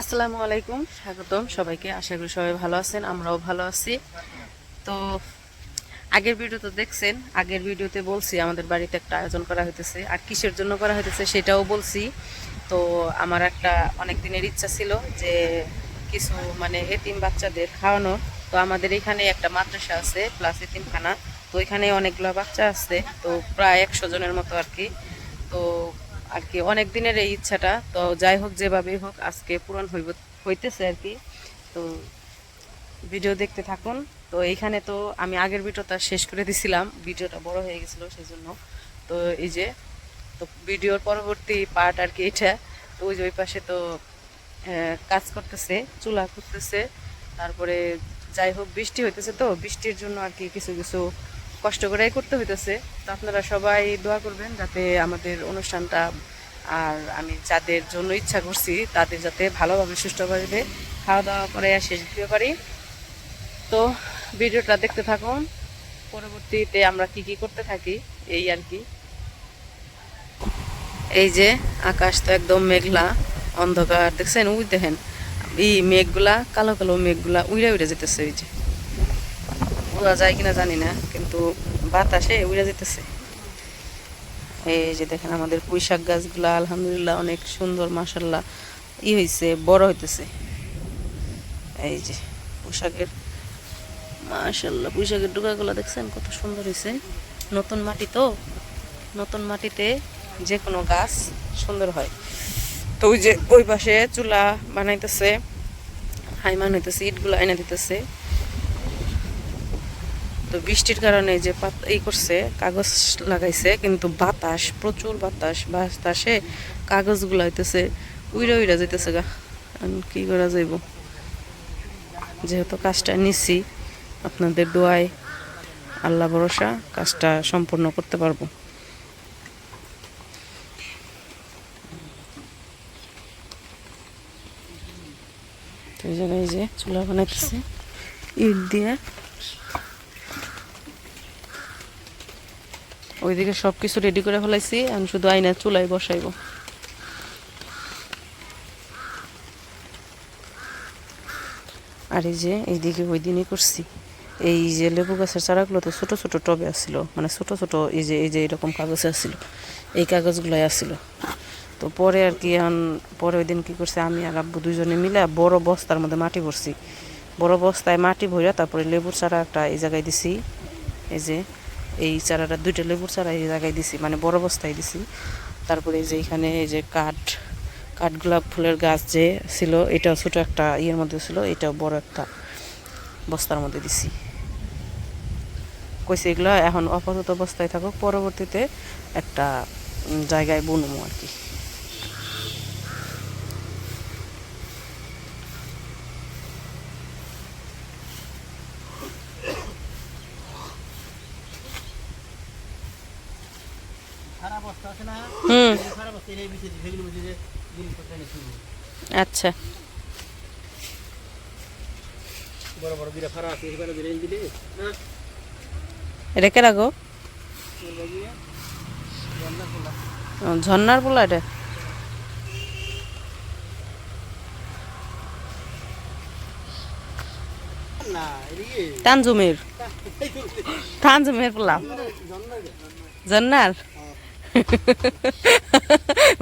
আসসালামু আলাইকুম, স্বাগতম সবাইকে। আশা করি সবাই ভালো আছেন, আমরাও ভালো আছি। তো, আগের ভিডিও তো দেখছেন, আগের ভিডিওতে বলছি আমাদের বাড়িতে একটা আয়োজন করা হইতেছে। আর কিসের জন্য করা হইতেছে সেটাও বলছি। তো, আমার একটা অনেক দিনের ইচ্ছা ছিল যে কিছু মানে এতিম বাচ্চাদের খাওয়ানো তো আমাদের এখানে একটা মাদ্রাসা আছে, প্লাস এতিমখানা। তো এখানে অনেকগুলো বাচ্চা আছে, তো প্রায় একশো জনের মতো আর কি। তো আর কি, অনেক দিনের এই ইচ্ছাটা। তো যাই হোক, যেভাবেই হোক, আজকে পূরণ হইব হইতেছে আর কি। তো ভিডিও দেখতে থাকুন। তো এইখানে তো আমি আগের ভিডিওটা শেষ করে দিছিলাম। ভিডিওটা বড় হয়ে গেছিল সেই জন্য তো এই যে, তো ভিডিওর পরবর্তী পার্ট আর কি এটা। তো ওই যে ওই পাশে তো কাজ করতেছে, চুলা করতেছে তারপরে যাই হোক, বৃষ্টি হইতেছে তো। বৃষ্টির জন্য আর কি কিছু কিছু কষ্ট করেই করতে হইতেছে। তো আপনারা সবাই দোয়া করবেন যাতে আমাদের অনুষ্ঠানটা আর আমি যাদের জন্য ইচ্ছা করছি, তাদের যাতে ভালোভাবে, সুষ্ঠুভাবে খাওয়া দাওয়া করে শেষ দিতে পারি। তো ভিডিওটা দেখতে থাকুন। পরবর্তীতে আমরা কি কি করতে থাকি, এই আর কি। এই যে আকাশ তো একদম মেঘলা, অন্ধকার। দেখছেন? উই দেখেন, এই মেঘগুলা, কালো কালো মেঘগুলা উইরা উইরা যেতেছে ওই যে। উড়া যায় কিনা জানি না, কিন্তু বাতাসে উড়ে যেতেছে। এই যে দেখেন আমাদের পুঁই শাক গাছগুলা, আলহামদুলিল্লাহ অনেক সুন্দর মাসাল্লাহ ই হয়েছে বড় হইতেছে। এই যে পোশাকের মাশাল্লাহ পুঁইশাকের ডুগাগুলো দেখছেন? কত সুন্দর হয়েছে নতুন মাটি তো, নতুন মাটিতে যে কোনো গাছ সুন্দর হয়। তো ওই যে ওই পাশে চুলা বানাইতেছে, হাইমান হইতেছে, ইটগুলো এনে দিতেছে। তো বৃষ্টির কারণে যে পাত এই করছে, কাগজ লাগাইছে, কিন্তু বাতাস, প্রচুর বাতাস, বাতাসে কাগজগুলো হইতেছে, উইরা উইরা যাইতেছে গা। কি করা যাইব? যেহেতু কাজটা নিছি, আপনাদের দোয়ায় আল্লাহ ভরসা, কাজটা সম্পূর্ণ করতে পারব। এই এই যে চুলা বানাইতেছে। ইট দিয়ে ওইদিকে সব কিছু রেডি করে ফেলাইছি আমি শুধু আইনা চুলাই বসাইব। আর এই যে এইদিকে ওই দিনই করছি। এই যে লেবু গাছের চারাগুলো তো ছোটো ছোটো টবে আসছিল মানে ছোট ছোট এই যে এই যে এরকম কাগজে আসছিল এই কাগজগুলোই আসছিল তো পরে আর কি পরে ওই দিন কী করছে, আমি আর আব্বু দুজনে মিলে বড় বস্তার মধ্যে মাটি ভরছি। বড় বস্তায় মাটি ভরে তারপরে লেবুর চারা একটা এই জায়গায় দিছি, এই যে এই চারাটা দুইটা লেবুর চারা এই জায়গায় দিছি মানে বড় অবস্থায় দিছি। তারপরে যে এখানে এই যে কাঠ কাঠ গোলাপ ফুলের গাছ যে ছিল, এটাও ছোটো একটা ইয়ের মধ্যে ছিল, এটাও বড় একটা বস্তার মধ্যে দিছি। কইছে এগুলো এখন আপাতত অবস্থায় থাকুক, পরবর্তীতে একটা জায়গায় বুনবো আর কি খারাপ অবস্থা আছে না হুম এই খারাপ অবস্থা এই বিষয়ে সেগুলো বুঝে যে জিনিসপত্র এনে আচ্ছা। না? রেখে ঝর্ণার পোলা এটা? তানজুমের। তানজুমের। পোলা। ঝর্ণার?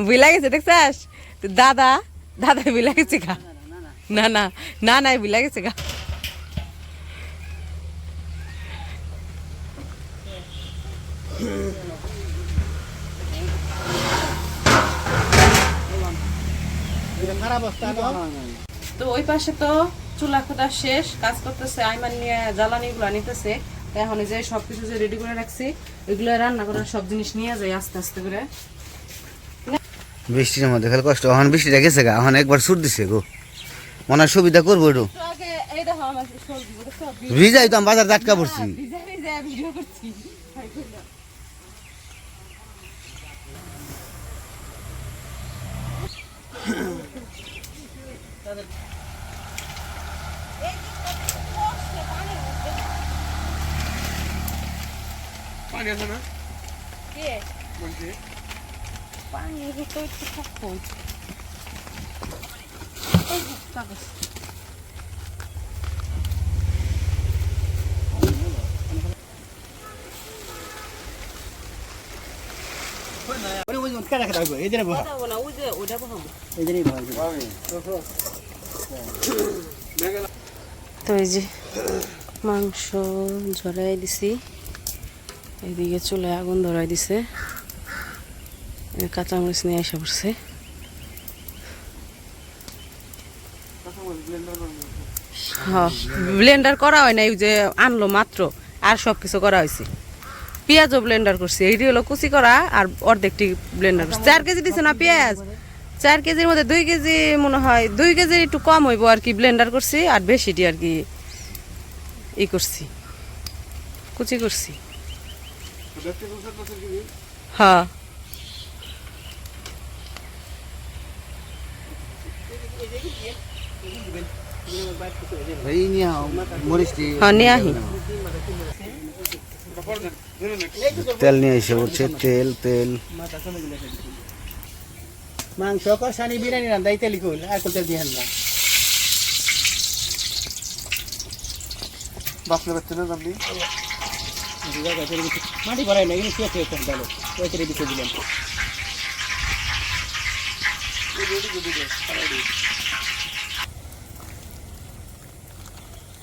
বুইলা গেছে, দেখছাস? দাদা দাদা বুইলা গেছে গা। না না না না বুইলা গেছে গা। তো ওই পাশে তো চুলা খোদা শেষ, কাজ করতেছে, আইমান নিয়ে জ্বালানি গুলা নিতেছে। এখন এই যে সবকিছু যে রেডি করে রাখছি এগুলো রান্না করার সব জিনিস নিয়ে যাই আস্তে আস্তে করে। বৃষ্টির মধ্যে খালি কষ্ট এখন বৃষ্টিটা গেছে গা এখন একবার সুর দিছে গো। মনে হয় সুবিধা করব একটু। তো আগে এই দেখো আমার ভিজাই তো আমি বাজার জাটকা পড়ছি। ভিজা ভিজা ভিডিও করছি পানি আছে না? কে? বলছি। পানি একটু এই কাগজ। বহা। না ওই যে ওইটা তো এই যে মাংস ঝরাই দিছি। এইদিকে চুলে আগুন ধরাই দিছে। কাঁচামরিচ নিয়ে এসে পড়ছে। হ্যাঁ ব্লেন্ডার করা হয় না এই যে আনলো মাত্র, আর সব কিছু করা হয়েছে। পেঁয়াজও ব্লেন্ডার করছি, এইটি হলো কুচি করা, আর অর্ধেকটি ব্লেন্ডার করছি। চার কেজি দিছে না পেঁয়াজ? চার কেজির মধ্যে দুই কেজি মনে হয়, দুই কেজির একটু কম হইব আর কি ব্লেন্ডার করছি, আর বেশিটি আর কি ই করছি, কুচি করছি। হ্যাঁ এই নিয়ে মরিচটি হ্যাঁ নিয়ে আহি তেল নিয়ে এসে পড়ছে তেল তেল মাংস কষানি বিরিয়ানি রান্দাই তেলি কইল আর কোন তেল দিয়ে না বাসলে বাচ্চা মাটি ভরাই না কিন্তু শেষ হয়েছে ডালো ওই তেলে দিতে দিলাম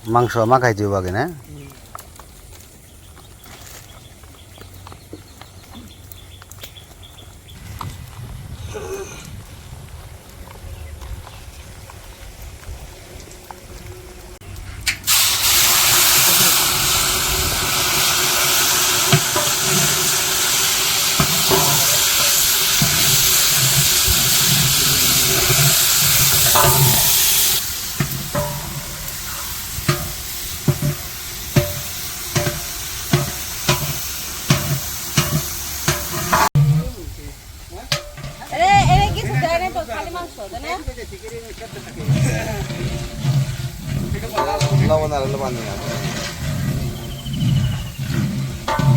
মাংস মাখাই দিব আগে, না?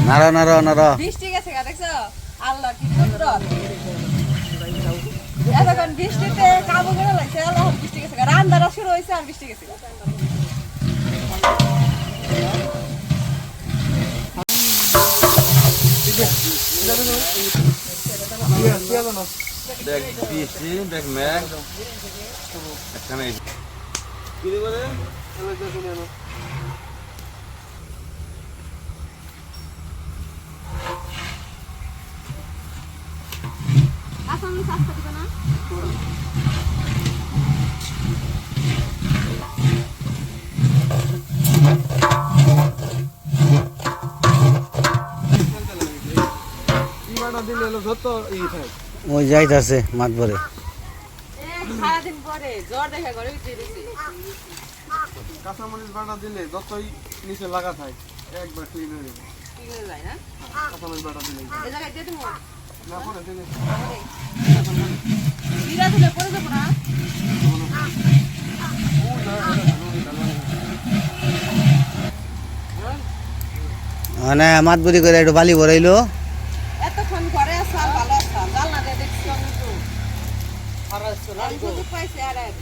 নাড়া নাড়া নাড়া। বৃষ্টি গেছে গা দেখছ? আল্লাহ কি সুন্দর। এতক্ষণ বৃষ্টিতে কাবু করে লাগছে আল্লাহ বৃষ্টি গেছে গা। রান্নাটা শুরু হয়েছে আর বৃষ্টি গেছে। দেখ বৃষ্টি দেখ ম্যাগ এখানে ইমাটা দিলে ই ওই যাইতাছে মাত ভরে সারাদিন পরে জ্বর দেখা করে উঠে দিছি কাঁচামরিচ বাটা দিলে যতই নিচে লাগা থাকে একবার ক্লিন হয়ে যাবে। কি হয়ে যায় না কাঁচামরিচ বাটা দিলে। এই জায়গায় দিয়ে দেবো। না পরে দিলে জিরা দিলে পরে যাব না মানে মাত বুড়ি করে একটু বালি ভরাইলো। এতক্ষণ ঘরে আসার ভালো আসার জানলা দিয়ে দেখছি? আমি তো আমি সুযোগ পাইছি আর আর।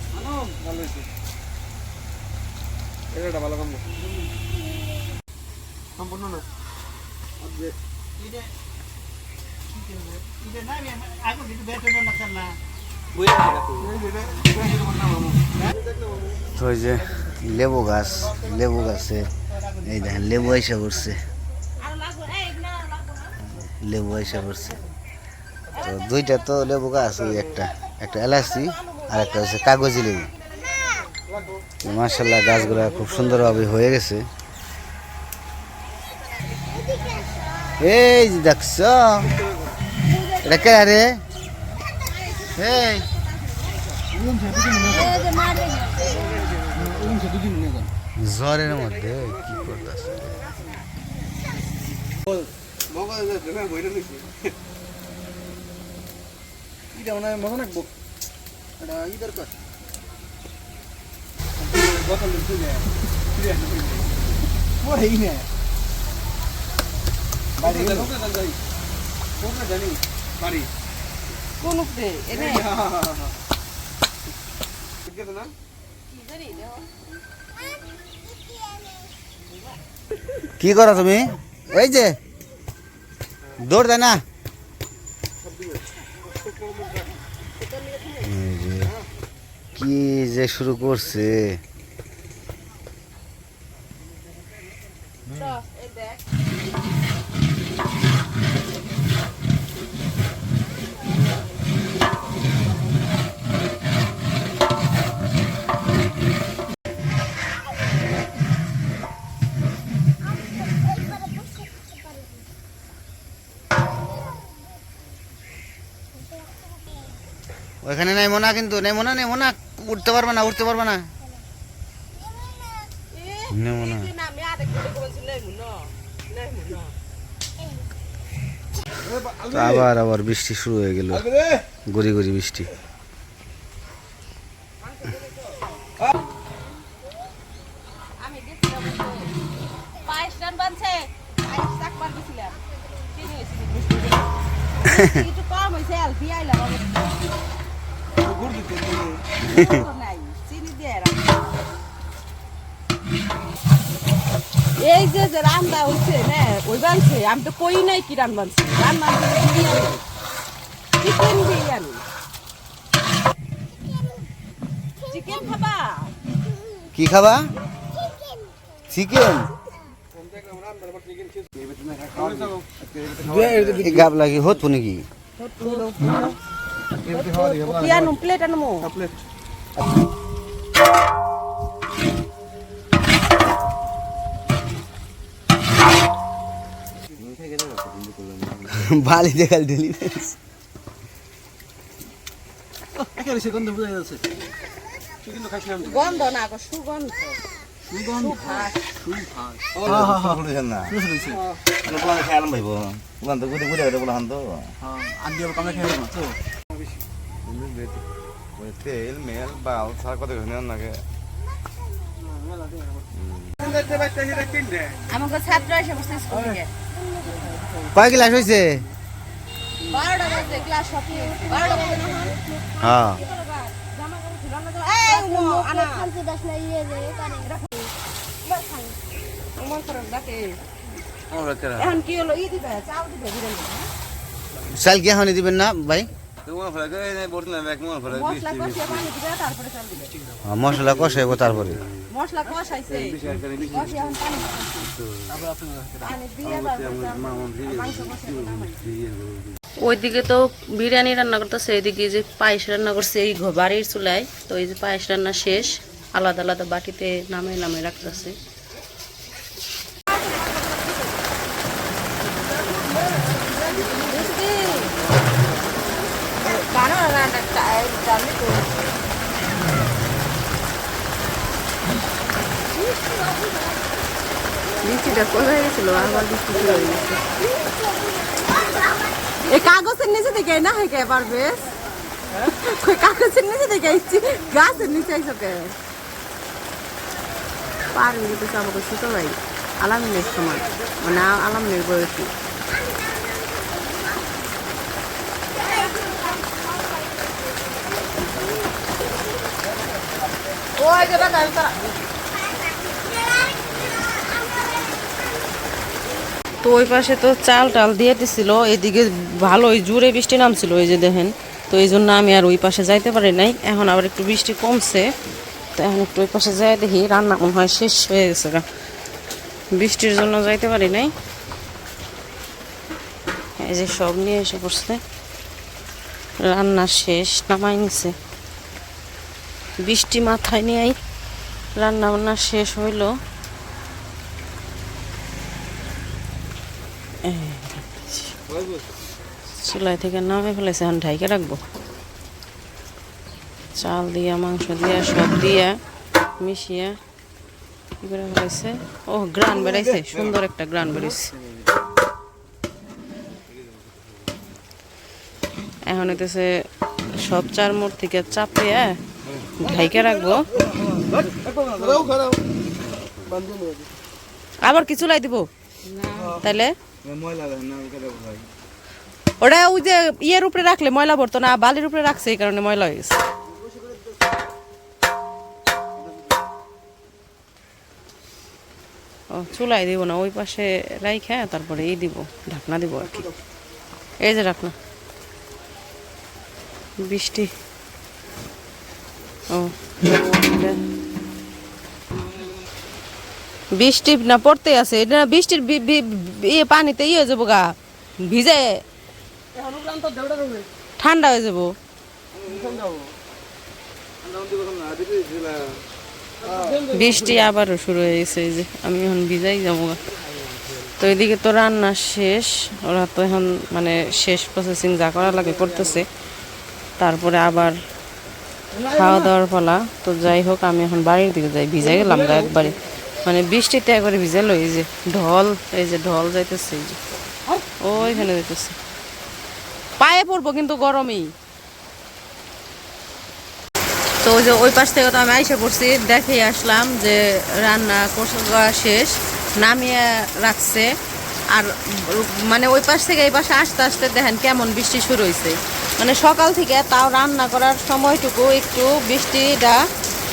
ভালো হয়েছে। এটা ভালো কাম সম্পূর্ণ না আগুন দিতে বেটো না না তো ওই যে লেবু গাছ, লেবু গাছে, এই দেখেন, লেবু আইসা করছে লেবু আইসা করছে তো দুইটা তো লেবু গাছ ওই একটা একটা এলাচি আর একটা হচ্ছে কাগজি লেবু। মার্শাল্লাহ গাছগুলো খুব সুন্দরভাবে হয়ে গেছে। এই দেখছ? এটা কে রে জ্বরের মধ্যে কি করতেছে জানি বাড়ি। কোন উপরে এনে ঠিক আছে না? কি করো তুমি? ওই যে দৌড় দেয় না। কি যে শুরু করছে? নাই মোনা কিন্তু নেই মোনা নেই মোনা উঠতে পারবে না উঠতে পারবে না। লেমু না না আবার আবার বৃষ্টি শুরু হয়ে গেল। গড়ি গড়ি বৃষ্টি। একটু কম হয়েছে গুড় দিতে। এই যে যে রান্না হয়েছে না ওই বানছে আমি তো কই নাই কি রান বানছে রান বানছে চিকেন বিরিয়ানি চিকেন খাবা কি খাবা চিকেন গাব লাগি হত নাকি কি আনো প্লেট আনমো প্লেট বালি দেখাল দিলি গন্ধ বোঝা যাচ্ছে গন্ধ না সুগন্ধ সুগন্ধ তেল মেল বাল সার কত ঘনে নাগে আমাকে ছাত্র এসে স্কুল থেকে কয় হয়েছে ক্লাস? হ্যাঁ। এখন দিবে চাল কি এখনই দিবেন না ভাই মশলা কষাইব তারপরে। মশলা কষাইছে। ওইদিকে তো বিরিয়ানি রান্না করতেছে এইদিকে যে পায়েস রান্না করছে এই ঘ- বাড়ির চুলায় তো এই যে পায়েস রান্না শেষ আলাদা আলাদা বাটিতে নামে নামে রাখতেছে বানো না না চাল চাল তো বৃষ্টিটা কোথায় গেছিল আবার বৃষ্টি শুরু হয়ে গেছে। এই কাগজের নিচে দেখে না হয় কে পারবে? কই কাগজের নিচে দেখে আইছি গাছের নিচে আইছো কে? পারবি দিতেছে আমাকে ছোট ভাই আলামিনের সমান। মানে আলামিনের বয়সী। ওই যে তো ওই পাশে তো চাল টাল দিয়ে দিছিল, এদিকে ভালোই জোরে বৃষ্টি নামছিল ওই যে দেখেন। তো এই জন্য আমি আর ওই পাশে যাইতে পারি নাই। এখন আবার একটু বৃষ্টি কমছে। তো এখন একটু ওই পাশে যাই দেখি, রান্না মনে হয় শেষ হয়ে গেছে। বৃষ্টির জন্য যাইতে পারি নাই। এই যে সব নিয়ে এসে পড়ছে। রান্না শেষ, নামাই নিছে। বৃষ্টি মাথায় নিয়েই রান্না বান্না শেষ হইল। চুলাই থেকে নামে ফেলেছে। এখন ঢাইকে রাখব। চাল দিয়া মাংস দিয়া সব দিয়া মিশিয়ে কি করে ফেলেছে? ও গ্রান বেড়াইছে। সুন্দর একটা গ্রান বেড়াইছে। এখন হইতেছে সব চার মোড় থেকে চাপিয়ে ঢাইকে রাখব। আবার কি চুলাই দিব? তাইলে? ওটা ওই যে ইয়ের উপরে রাখলে ময়লা পড়তো না, বালির উপরে রাখছে এই কারণে ময়লা হয়ে গেছে। ও, চুলাই দিব না, ওই পাশে রাইখা, তারপরে এই দিব, ঢাকনা দিব আর কি। এই যে ঢাকনা। বৃষ্টি। ও, বৃষ্টি না পড়তে আছে, এটা বৃষ্টির ইয়ে পানিতে ইয়ে যাব গা, ভিজে। ঠান্ডা হয়ে যাব। বৃষ্টি আবারও শুরু হয়ে গেছে যে আমি এখন ভিজাই যাব তো এদিকে তো রান্না শেষ, ওরা তো এখন মানে শেষ প্রসেসিং যা করা লাগে করতেছে। তারপরে আবার খাওয়া দাওয়ার পালা। তো যাই হোক, আমি এখন বাড়ির দিকে যাই ভিজে গেলাম গা একবারে। মানে বৃষ্টিতে একবারে ভিজালো এই যে ঢল, এই যে ঢল যাইতেছে, এই যে। ওইখানে যাইতেছে। পায়ে পড়ব কিন্তু গরমেই। তো ওই যে ওই পাশ থেকে তো আমি আইসা পড়ছি দেখে আসলাম যে রান্না কষা শেষ, নামিয়ে রাখছে। আর মানে ওই পাশ থেকে এই পাশে আসতে আসতে দেখেন কেমন বৃষ্টি শুরু হয়েছে মানে সকাল থেকে তাও রান্না করার সময়টুকু একটু বৃষ্টিটা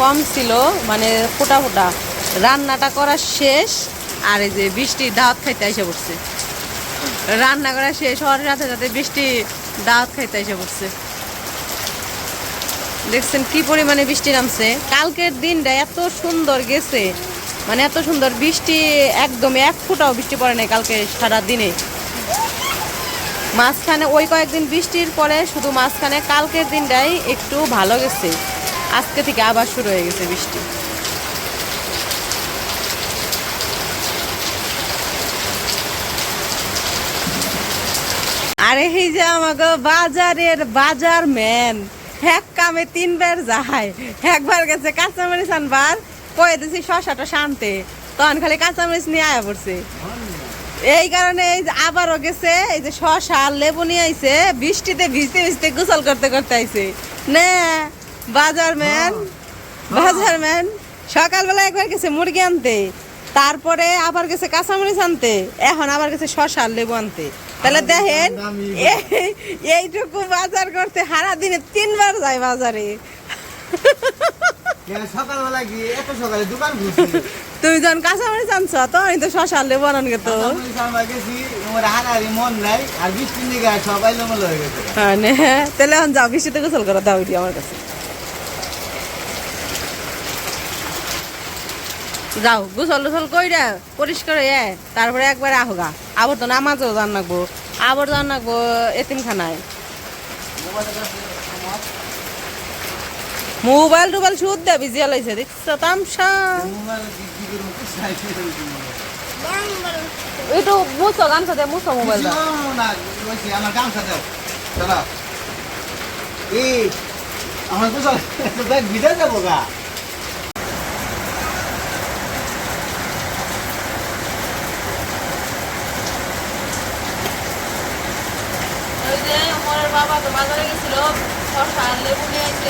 কম ছিল মানে ফোটা ফোটা। রান্নাটা করা শেষ, আর এই যে বৃষ্টি দাওয়াত খাইতে এসে পড়ছে। রান্না করা শেষ হওয়ার সাথে সাথে বৃষ্টি দাওয়াত খাইতে এসে পড়ছে। দেখছেন কি পরিমাণে বৃষ্টি নামছে। কালকের দিনটা এত সুন্দর গেছে। মানে এত সুন্দর বৃষ্টি একদম এক ফুটাও বৃষ্টি পড়ে নাই কালকে সারা দিনে। মাঝখানে ওই কয়েকদিন বৃষ্টির পরে শুধু মাঝখানে কালকের দিনটাই একটু ভালো গেছে। আজকে থেকে আবার শুরু হয়ে গেছে বৃষ্টি। আরে এই যে আমাকে বাজারের বাজার ম্যান। এক কামে তিনবার যায় একবার গেছে কাঁচামরিচ আনবার কয়ে দিছি শশাটা শান্তে তখন খালি কাঁচামরিচ নিয়ে আয়া পড়ছে। এই কারণে এই যে আবারও গেছে এই যে শশা লেবু নিয়ে আইছে বৃষ্টিতে ভিজতে ভিজতে গোসল করতে করতে আইছে। নে বাজার ম্যান বাজার ম্যান সকালবেলা একবার গেছে মুরগি আনতে তারপরে আবার গেছে কাঁচামরিচ আনতে এখন আবার গেছে শশা লেবু আনতে। তাহলে দেখেন এই- এইটুকু বাজার করতে সারা দিনে তিনবার যায় বাজারে। তুমি যখন কাঁচামরিচ আনছো তো শশা আনন তো। হয়ে গেছে। হ্যাঁ নে, তাহলে এখন যাও বৃষ্টিতে গোসল করো দাও আমার কাছে। যাও, গোসল টোসল কইরা পরিষ্কার হয়ে তারপরে একবারে আহগা। আবার তো নামাজও জান নাকবো আবার জান নাকবো এতিমখানায়। মোবাইল টোবাইল সুদ দে বিজিয়া লাইছে দেখছ, তামসা? একটু মুছো, গামছা দে, মুছো চলো এই, আমার গোসল ব্যাগ ভিজে যাব গা ওই যে ওমরের বাবা তো বাজারে গেছিল শসা লেবু নিয়ে আসছে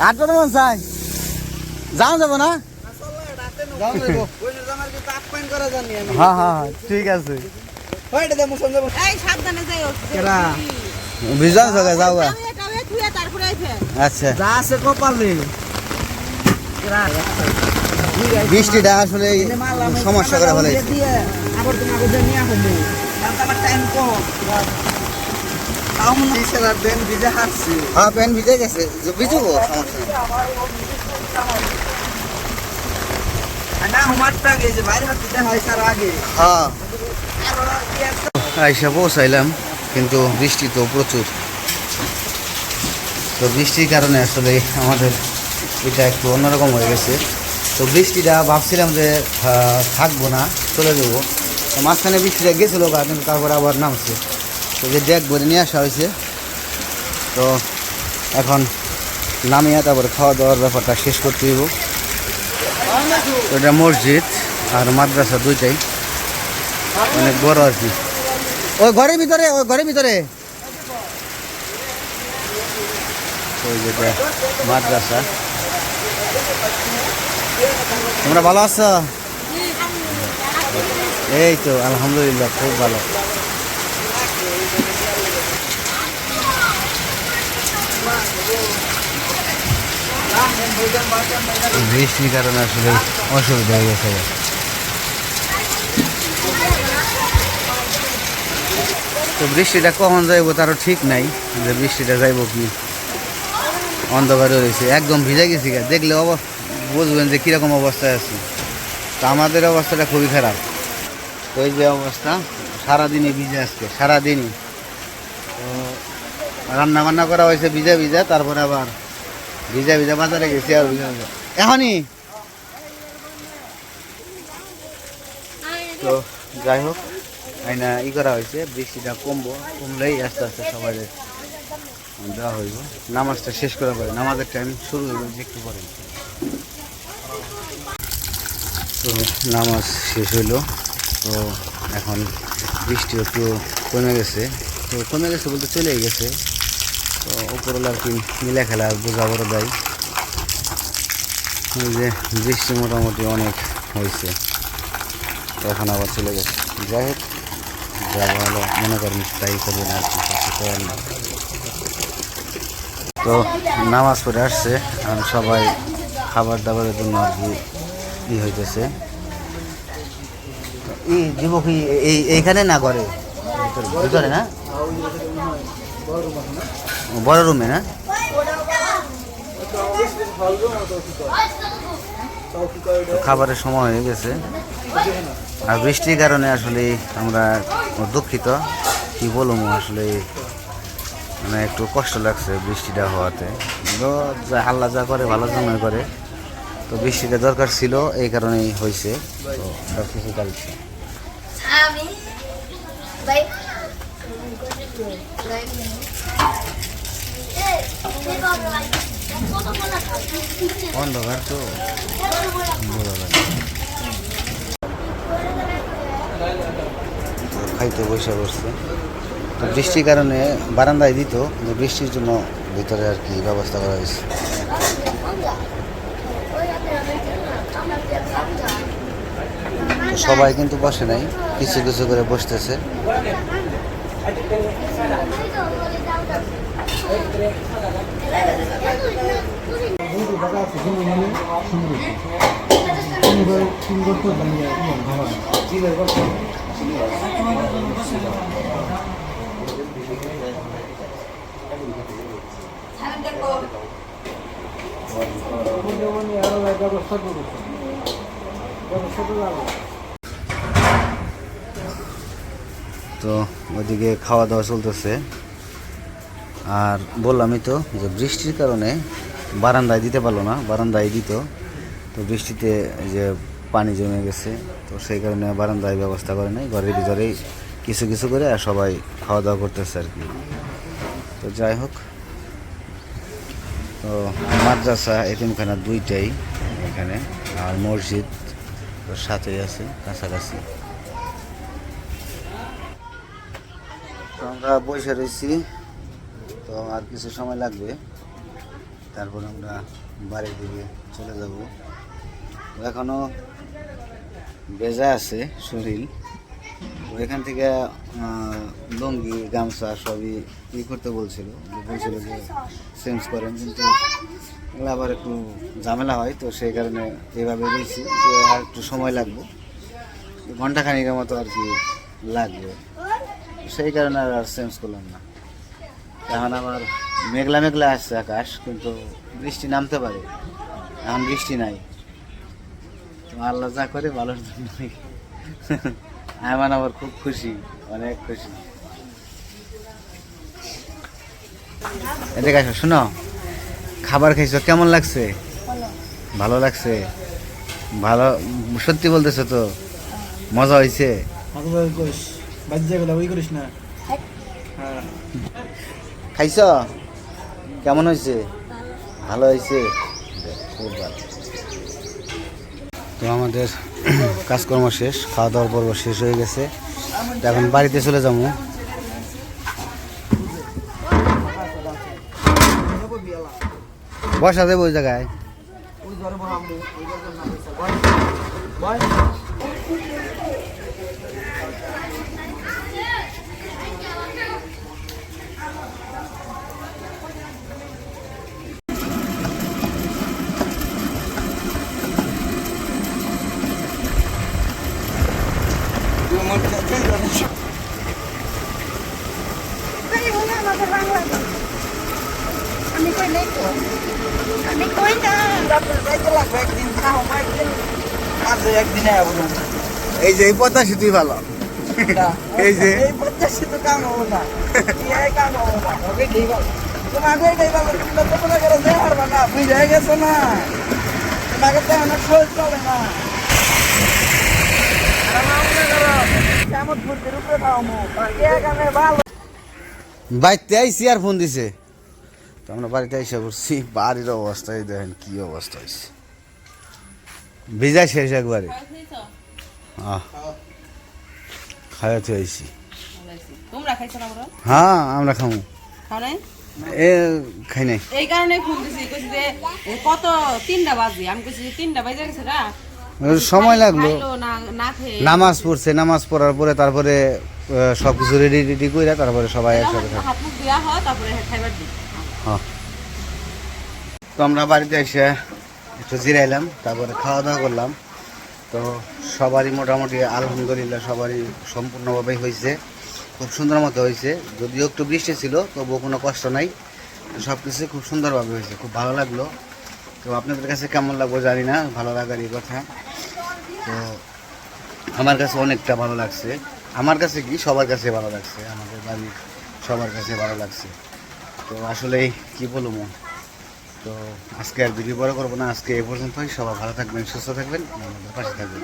আটটার মন চাই। যাও যাব না? হ্যাঁ হ্যাঁ হ্যাঁ, ঠিক আছে। যাও। আচ্ছা। যা আছে কপালে। বৃষ্টিটা আসলে সমস্যা করে আবার আমার টাইম কম তাও মনে হচ্ছে না বেন ভিজে হাসছি হ্যাঁ প্যান্ট ভিজে গেছে। সমস্যা হয়। আইসা পৌঁছাইলাম কিন্তু বৃষ্টি তো প্রচুর। তো বৃষ্টির কারণে আসলে আমাদের এটা একটু অন্যরকম হয়ে গেছে। তো বৃষ্টিটা ভাবছিলাম যে থাকব না চলে যাব। তো মাঝখানে বৃষ্টিটা গেছিল কিন্তু তারপরে আবার নামছে। যে ডেক ভরে নিয়ে আসা হয়েছে। তো এখন নামিয়ে তারপরে খাওয়া দাওয়ার ব্যাপারটা শেষ করতে হইব। এটা মসজিদ আর মাদ্রাসা দুইটাই। অনেক বড় আর কি। ওই ঘরের ভিতরে, ওই ঘরের ভিতরে। ওই যেটা মাদ্রাসা। তোমরা ভালো আছো? এই তো, আলহামদুলিল্লাহ, খুব ভালো। বৃষ্টির কারণে আসলে অসুবিধা হয়ে গেছে। তো বৃষ্টিটা কখন যাইব তারও ঠিক নাই, যে বৃষ্টিটা যাইব কি? অন্ধকারে রয়েছে, একদম ভিজে গেছি গা। দেখলে বুঝবেন যে কীরকম অবস্থায় আছে। তো আমাদের অবস্থাটা খুবই খারাপ। তো এই যে অবস্থা, সারাদিনই ভিজে আজকে, সারাদিনই। রান্না বান্না করা হয়েছে ভিজা ভিজা, তারপরে আবার ভিজা ভিজা বাজারে গেছি আর এখনই? তো যাই হোক, আইনা ই করা হয়েছে, বৃষ্টিটা কমবো, কমলেই আস্তে আস্তে সবাই দেওয়া হইব। নামাজটা শেষ করা পরে, নামাজের টাইম শুরু হইব, যে একটু পরে। তো নামাজ শেষ হইল। তো এখন বৃষ্টি একটু কমে গেছে। তো কমে গেছে বলতে চলেই গেছে। তো উপরওয়ালা আর কি মিলে খেলা বোঝা বড় দেয়। যে বৃষ্টি মোটামুটি অনেক হয়েছে। এখন আবার চলে গেছে। যাই হোক, যা ভালো মনে করেন তাই করবেন আর কি না তো নামাজ পড়ে আসছে আর সবাই খাবার দাবারের জন্য আর কি ই হইতেছে। এই যুবক এই এইখানে না ঘরে? ভিতরে- না? বড় রুমে না তো খাবারের সময় হয়ে গেছে। আর বৃষ্টির কারণে আসলে আমরা দুঃখিত। কি বলব, আসলে মানে একটু কষ্ট লাগছে বৃষ্টিটা হওয়াতে। যা আল্লাহ যা করে, ভালো জন্য করে। তো বৃষ্টিটা দরকার ছিল, এই কারণেই হয়েছে। তো কিছু চলছে আমি অন্ধকার তো খাইতে বসে বসছে। তো বৃষ্টির কারণে বারান্দায় দিত, কিন্তু বৃষ্টির জন্য ভিতরে আর কি ব্যবস্থা করা হয়েছে। সবাই কিন্তু বসে নাই, কিছু কিছু করে বসতেছে। তো ওইদিকে খাওয়া দাওয়া চলতেছে। আর বললামই তো যে বৃষ্টির কারণে বারান্দায় দিতে পারল না, বারান্দায় দিত। তো বৃষ্টিতে যে পানি জমে গেছে, তো সেই কারণে বারান্দায় ব্যবস্থা করে নাই। ঘরের ভিতরেই কিছু কিছু করে আর সবাই খাওয়া দাওয়া করতেছে আর কি। তো যাই হোক, তো মাদ্রাসা, এতিমখানা দুইটাই এখানে, আর মসজিদ ওর সাথেই আছে, কাছাকাছি। তো আমরা বসে রয়েছি তো আর কিছু সময় লাগবে। তারপর আমরা বাড়ির দিকে চলে যাব। তো এখনও বেজা আছে শরীর। এখান থেকে লুঙ্গি, গামছা সবই ই করতে বলছিল। বলছিল যে চেঞ্জ করেন, কিন্তু এগুলো আবার একটু ঝামেলা হয়, তো সেই কারণে এইভাবে রয়েছি যে আর একটু সময় লাগবে। ঘণ্টা খানিকের মতো আর কি লাগবে। সেই কারণে আর চেঞ্জ করলাম না। এখন আবার মেঘলা মেঘলা আসছে আকাশ, কিন্তু বৃষ্টি নামতে পারে। এখন বৃষ্টি নাই। আল্লাহ যা করে, ভালোর জন্য আবার খুব খুশি, অনেক খুশি। আসো, শোনো। খাবার খাইছো, কেমন লাগছে? ভালো লাগছে? ভালো, সত্যি বলতেছো তো? মজা হয়েছে খাইছ? কেমন হয়েছে? ভালো হয়েছে? খুব ভালো। তো আমাদের কাজকর্ম শেষ খাওয়া দাওয়ার পর্ব শেষ হয়ে গেছে। এখন বাড়িতে চলে যাব। বসা দেবো ওই জায়গায় ওই ঘরে বহামু ওই ঘরে না বয় বয় আমি কই নাই তো আমি কই না ডাক্তার যাইতে লাগবে একদিন খাও একদিন মাসে একদিনে এই যে এই তুই ভালো। এই যে। এই তো কাম হব না। কাম হব না। ওকে ঠিক আছে। তোমাকে এটাই ভালো তো মনে করো যে হারবা না। বুঝে গেছো না? তোমাকে তো অনেক খোঁজ চলে না। আর আমার করো কেমন ফুটের উপরে খাওয়ামো কে কামে ভালো। বাড়িতে আইসি আর ফোন দিছে। তো আমরা বাড়িতে আইসা করছি বাড়ির অবস্থা দেখেন কি অবস্থা হয়েছে ভিজা শেষ একবারে। খাওয়াতে বড় হ্যাঁ আমরা খামু। এ খাই নাই। এই কারণে ফোন দিছি কইছি যে কত তিনটা বাজে। আমি কইছি যে তিনটা বাজে গেছে না? সময় লাগল। নামাজ পড়ছে নামাজ পড়ার পরে তারপরে সব কিছু রেডি রেডি করে তারপরে সবাই একসাথে হ্যাঁ। তো আমরা বাড়িতে এসে একটু জিরাইলাম, তারপরে খাওয়া দাওয়া করলাম। তো সবারই মোটামুটি আলহামদুলিল্লাহ সবারই সম্পূর্ণভাবে হয়েছে। খুব সুন্দর মতো হয়েছে। যদিও একটু বৃষ্টি ছিল, তবুও কোনো কষ্ট নাই। সব কিছু খুব সুন্দরভাবে হয়েছে। খুব ভালো লাগল। তো আপনাদের কাছে কেমন লাগবো জানি না, ভালো লাগার এই কথা। তো আমার কাছে অনেকটা ভালো লাগছে। আমার কাছে কি? সবার কাছে ভালো লাগছে। আমাদের বাড়ির সবার কাছে ভালো লাগছে। তো আসলে কি বলব? তো আজকে আর ভিডিও বড় করব না। আজকে এ পর্যন্তই। সবাই ভালো থাকবেন, সুস্থ থাকবেন, আমাদের পাশে থাকবেন।